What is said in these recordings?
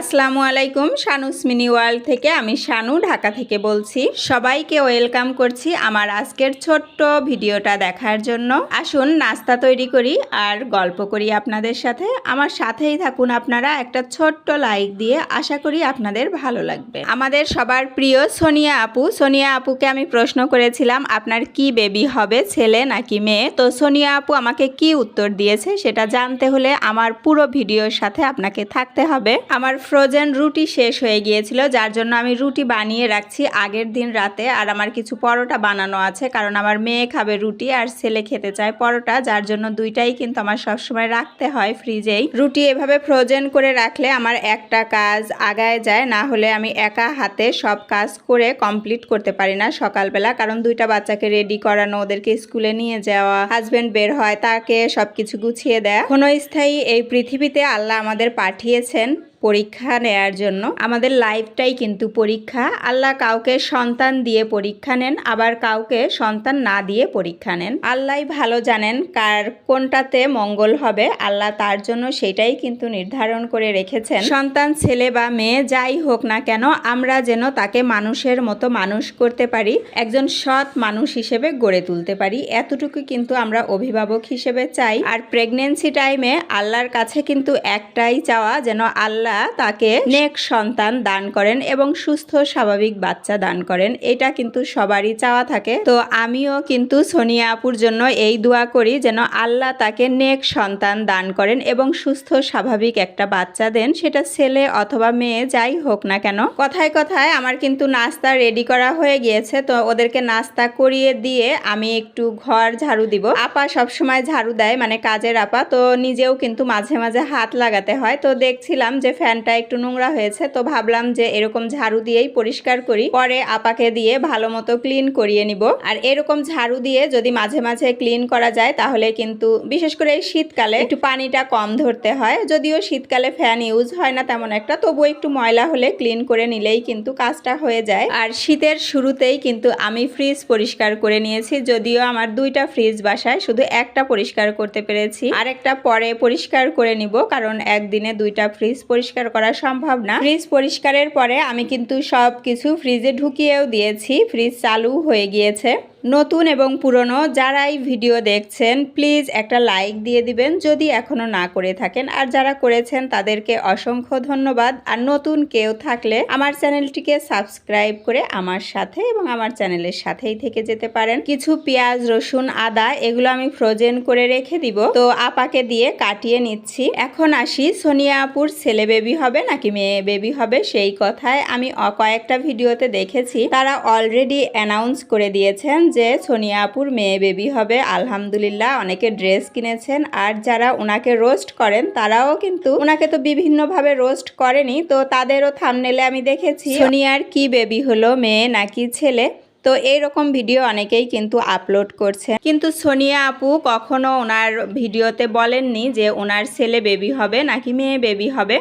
আসসালামু আলাইকুম, শানুস ওয়ার্ল্ড থেকে আমি শানু ঢাকা থেকে বলছি। সবাইকে ওয়েলকাম করছি আমার আজকের ছোট্ট ভিডিওটা দেখার জন্য। আসুন, নাস্তা তৈরি করি আর গল্প করি আপনাদের সাথে। আমার সাথেই থাকুন আপনারা একটা ছোট্ট লাইক দিয়ে, আশা করি আপনাদের ভালো লাগবে। আমাদের সবার প্রিয় সোনিয়া আপু। সোনিয়া আপুকে আমি প্রশ্ন করেছিলাম, আপনার কি বেবি হবে, ছেলে নাকি মেয়ে? তো সোনিয়া আপু আমাকে কি উত্তর দিয়েছে সেটা জানতে হলে আমার পুরো ভিডিওর সাথে আপনাকে থাকতে হবে। আমার ফ্রোজেন রুটি শেষ হয়ে গিয়েছিল, যার জন্য আমি রুটি বানিয়ে রাখছি আগের দিন রাতে। আর আমার কিছু পরোটা বানানো আছে, কারণ আমার মেয়ে খাবে রুটি আর ছেলে খেতে চায় পরোটা, যার জন্য দুইটাই কিন্তু আমার সবসময় রাখতে হয় ফ্রিজেই। রুটি এভাবে ফ্রোজেন করে রাখলে আমার একটা কাজ আগায় যায়, না হলে আমি একা হাতে সব কাজ করে কমপ্লিট করতে পারি না সকালবেলা, কারণ দুইটা বাচ্চাকে রেডি করানো, ওদেরকে স্কুলে নিয়ে যাওয়া হাজবেন্ড বের হয়, তাকে সবকিছু গুছিয়ে দেয়। ক্ষণস্থায়ী এই পৃথিবীতে আল্লাহ আমাদের পাঠিয়েছেন। পরীক্ষা নেয়ার জন্য। আমাদের লাইফটাই কিন্তু পরীক্ষা। আল্লাহ কাউকে সন্তান দিয়ে পরীক্ষা নেন, আবার কাউকে সন্তান না দিয়ে পরীক্ষা নেন। আল্লাহ ভালো জানেন কার কোনটাতে মঙ্গল হবে। আল্লাহ তার জন্য সেটাই কিন্তু নির্ধারণ করে রেখেছেন। সন্তান, ছেলে বা মেয়ে যাই হোক না কেন, আমরা যেন তাকে মানুষের মতো মানুষ করতে পারি, একজন সৎ মানুষ হিসেবে গড়ে তুলতে পারি। এতটুকু কিন্তু আমরা অভিভাবক হিসেবে চাই। আর প্রেগনেন্সি টাইমে আল্লাহর কাছে কিন্তু একটাই চাওয়া, যেন আল্লাহ তাকে নেক সন্তান দান করেন এবং সুস্থ, স্বাভাবিক বাচ্চা দান করেন। এটা কিন্তু সবারই চাওয়া থাকে। তো আমিও কিন্তু সোনিয়া আপুর জন্য এই দোয়া করি যেন আল্লাহ তাকে নেক সন্তান দান করেন এবং সুস্থ, স্বাভাবিক একটা বাচ্চা দেন। সেটা ছেলে অথবা মেয়ে, যাই হোক না কেন। কথায় কথায় আমার কিন্তু নাস্তা রেডি করা হয়ে গিয়েছে। তো ওদেরকে নাস্তা করিয়ে দিয়ে আমি একটু ঘর ঝাড়ু দিব। আপা সবসময় ঝাড়ু দেয় মানে কাজের আপা। তো নিজেও কিন্তু মাঝে মাঝে হাত লাগাতে হয়। তো দেখছিলাম যে ফ্যানটা একটু নোংরা হয়েছে, তো ভাবলাম যে এরকম ঝাড়ু দিয়েই পরিষ্কার করি। পরে আপাকে দিয়ে ভালো মতো ক্লিন করিয়ে নিব। আর এরকম ঝাড়ু দিয়ে যদি মাঝে মাঝে ক্লিন করা যায়, তাহলে কিন্তু বিশেষ করে এই শীতকালে একটু পানিটা কম ধরতে হয়। যদিও শীতকালে ফ্যান ইউজ হয় না তেমন একটা, তবুও একটু ময়লা হলে ক্লিন করে নিলেই কিন্তু কাজটা হয়ে যায়। আর শীতের শুরুতেই কিন্তু আমি ফ্রিজ পরিষ্কার করে নিয়েছি, যদিও আমার দুইটা ফ্রিজ বাসায় শুধু একটা পরিষ্কার করতে পেরেছি। আরেকটা পরে পরিষ্কার করে নিব, কারণ একদিনে দুইটা ফ্রিজ পরিষ্কার করা সম্ভব না। ফ্রিজ পরিষ্কারের পরে আমি কিন্তু সব কিছু ফ্রিজে ঢুকিয়েও দিয়েছি। ফ্রিজ চালু হয়ে গিয়েছে। নতুন এবং পুরনো যারাই ভিডিও দেখছেন, প্লিজ একটা লাইক দিয়ে দিবেন যদি এখনও না করে থাকেন। আর যারা করেছেন, তাদেরকে অসংখ্য ধন্যবাদ। আর নতুন কেউ থাকলে আমার চ্যানেলটিকে সাবস্ক্রাইব করে আমার সাথে এবং আমার চ্যানেলের সাথেই থেকে যেতে পারেন। কিছু পেঁয়াজ, রসুন, আদা, এগুলো আমি ফ্রোজেন করে রেখে দিব। তো আপাকে দিয়ে কাটিয়ে নিচ্ছি। এখন আসি, সোনিয়া আপুর ছেলে বেবি হবে নাকি মেয়ে বেবি হবে সেই কথায় আমি কয়েকটা ভিডিওতে দেখেছি। তারা অলরেডি অ্যানাউন্স করে দিয়েছেন যে সোনিয়া আপুর মেয়ে বেবি হবে, আলহামদুলিল্লাহ, অনেকে ড্রেস কিনেছেন আর যারা ওনাকে রোস্ট করেন, তারাও কিন্তু ওনাকে তো বিভিন্নভাবে রোস্ট করেনি, তো তাদেরও থামনেলে আমি দেখেছি। সোনিয়ার কি বেবি হলো, মেয়ে নাকি ছেলে? তো এইরকম ভিডিও অনেকেই কিন্তু আপলোড করছে। কিন্তু সোনিয়া আপু কখনো ওনার ভিডিওতে বলেননি যে ওনার ছেলে বেবি হবে নাকি মেয়ে বেবি হবে।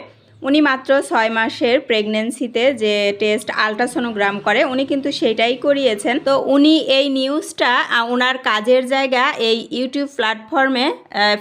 উনি মাত্র ছয় মাসের প্রেগনেন্সিতে যে টেস্ট আলট্রাসোনোগ্রাম করে, উনি কিন্তু সেটাই করিয়েছেন। তো উনি এই নিউজটা ওনার কাজের জায়গা এই ইউটিউব প্ল্যাটফর্মে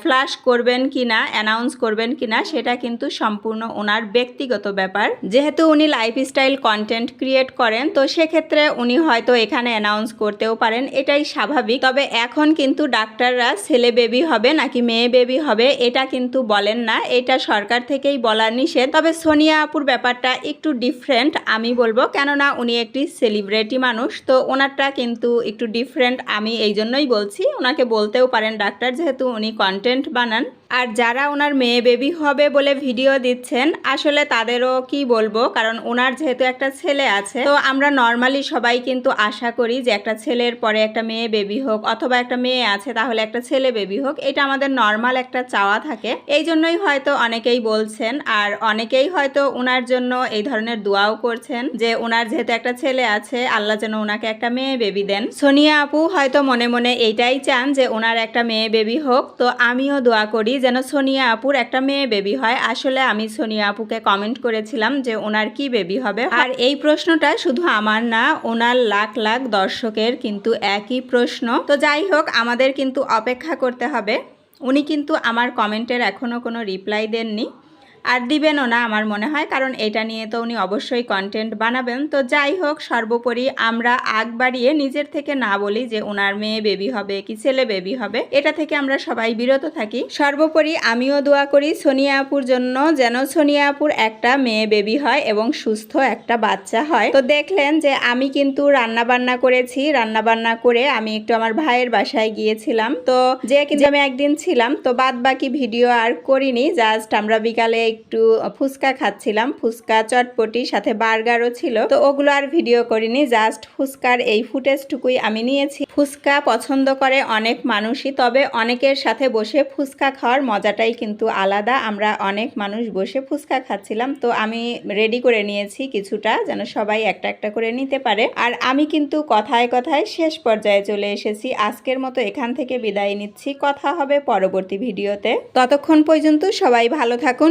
ফ্ল্যাশ করবেন কিনা অ্যানাউন্স করবেন কিনা, সেটা কিন্তু সম্পূর্ণ ওনার ব্যক্তিগত ব্যাপার। যেহেতু উনি লাইফস্টাইল কন্টেন্ট ক্রিয়েট করেন, তো সেক্ষেত্রে উনি হয়তো এখানে অ্যানাউন্স করতেও পারেন, এটাই স্বাভাবিক। তবে এখন কিন্তু ডাক্তাররা ছেলে বেবি হবে নাকি মেয়ে বেবি হবে, এটা কিন্তু বলেন না। এটা সরকার থেকেই বলা নিষেধ। তবে সোনিয়া আপুর ব্যাপারটা একটু ডিফারেন্ট আমি বলব। কেননা উনি একটি সেলিব্রিটি মানুষ, তো ওনারটা কিন্তু একটু ডিফারেন্ট আমি এই জন্যই বলছি। ওনাকে বলতেও পারেন ডাক্তার, যেহেতু উনি কন্টেন্ট বানান। আর যারা ওনার মেয়ে বেবি হবে বলে ভিডিও দিচ্ছেন, আসলে তাদেরও কি বলব? কারণ ওনার যেহেতু একটা ছেলে আছে, তো আমরা নর্মালি সবাই কিন্তু আশা করি যে একটা ছেলের পরে একটা মেয়ে বেবি হোক, অথবা একটা মেয়ে আছে, তাহলে একটা ছেলে বেবি হোক। এটা আমাদের নর্মাল একটা চাওয়া থাকে। এই জন্যই হয়তো অনেকেই বলছেন, আর অনেকেই হয়তো ওনার জন্য এই ধরনের দোয়াও করছেন যে ওনার যেহেতু একটা ছেলে আছে, আল্লাহ যেন ওনাকে একটা মেয়ে বেবি দেন। সোনিয়া আপু হয়তো মনে মনে এইটাই চান যে ওনার একটা মেয়ে বেবি হোক। তো আমিও দোয়া করি যেন সোনিয়া আপুর একটা মেয়ে বেবি হয়। আসলে আমি সোনিয়া আপুকে কমেন্ট করেছিলাম যে ওনার কি বেবি হবে। আর এই প্রশ্নটা শুধু আমার না ওনার লাখ লাখ দর্শকের কিন্তু একই প্রশ্ন। তো যাই হোক, আমাদের কিন্তু অপেক্ষা করতে হবে। উনি কিন্তু আমার কমেন্টের এখনও কোনো রিপ্লাই দেননি। আর দিবেনও না আমার মনে হয়, কারণ এটা নিয়ে তো উনি অবশ্যই কন্টেন্ট বানাবেন। তো যাই হোক, সর্বোপরি আমরা আগ বাড়িয়ে নিজের থেকে না বলি যে ওনার মেয়ে বেবি হবে কি ছেলে বেবি হবে, এটা থেকে আমরা সবাই বিরত থাকি। সর্বোপরি আমিও দোয়া করি সোনিয়া আপুর জন্য যেন সোনিয়া আপুর একটা মেয়ে বেবি হয় এবং সুস্থ একটা বাচ্চা হয়। তো দেখলেন যে আমি কিন্তু রান্না বান্না করেছি রান্না বান্না করে আমি একটু আমার ভাইয়ের বাসায় গিয়েছিলাম। তো যে কিন্তু আমি একদিন ছিলাম, তো বাদ বাকি ভিডিও আর করিনি, জাস্ট আমরা বিকালে একটু ফুচকা খাচ্ছিলাম। ফুচকা চটপটি সাথে বার্গারও ছিল। তো ওগুলো আর ভিডিও করিনি, জাস্ট ফুচকার এই ফুটেজটুকুই আমি নিয়েছি। ফুচকা পছন্দ করে অনেক মানুষই, তবে অনেকের সাথে বসে ফুচকা খাওয়ার মজাটাই কিন্তু আলাদা। আমরা অনেক মানুষ বসে ফুচকা খাচ্ছিলাম, তো আমি রেডি করে নিয়েছি কিছুটা, যেন সবাই একটা একটা করে নিতে পারে। আর আমি কিন্তু কথায় কথায় শেষ পর্যায়ে চলে এসেছি। আজকের মতো এখান থেকে বিদায় নিচ্ছি। কথা হবে পরবর্তী ভিডিওতে। ততক্ষণ পর্যন্ত সবাই ভালো থাকুন